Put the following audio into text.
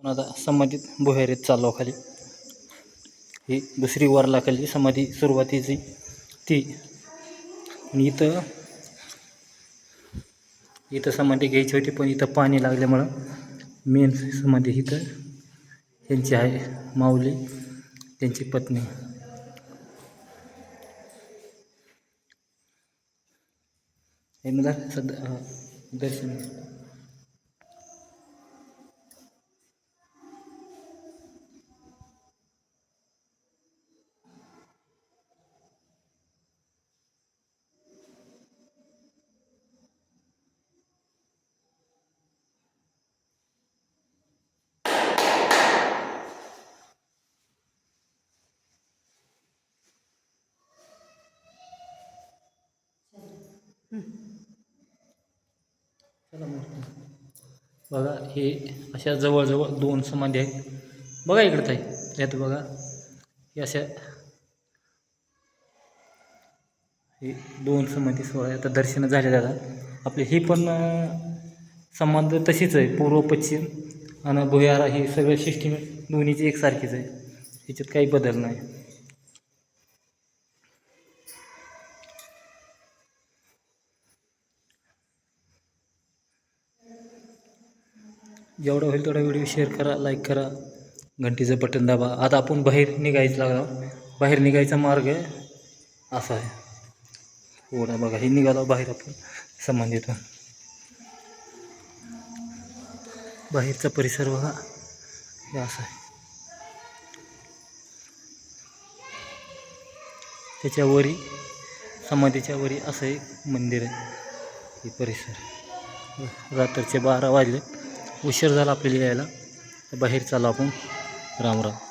आपण आता समाधीत भुहेरीत चाललो खाली. ही दुसरी वरलाखाली समाधी सुरुवातीची ती. आणि इथं इथं समाधी घ्यायची होती पण इथं पाणी लागल्यामुळं मेन समाधी इथं त्यांची आहे माऊली त्यांची पत्नी. हे मला सध्या दर्शन. बघा हे अशा जवळजवळ दोन समाधी आहेत. बघा इकडं ताई यात बघा. हे अशा हे दोन समाधी सोळा आता दर्शन झाले दादा. आपली ही पण समाध समाधी तशीच आहे पूर्व पश्चिम आणि भुयारा. ही सगळं सिस्टीम दोन्हीची एकसारखीच आहे. याच्यात काही बदल नाही. जेवढा होईल तेवढा व्हिडिओ शेअर करा लाईक करा. घंटीचं बटन दाबा. आता आपण बाहेर निघायचं लागला. बाहेर निघायचा मार्ग असा आहे. थोडा बघा हे निघालो बाहेर आपण संबंधित. बाहेरचा परिसर बघा. हे असा आहे. त्याच्यावरी समाधीच्या वरी असं एक मंदिर आहे. हे परिसर. रात्रीचे बारा वाजले. उशीर झाला आपल्याला यायला. तर बाहेर चालू आपण. राम राम.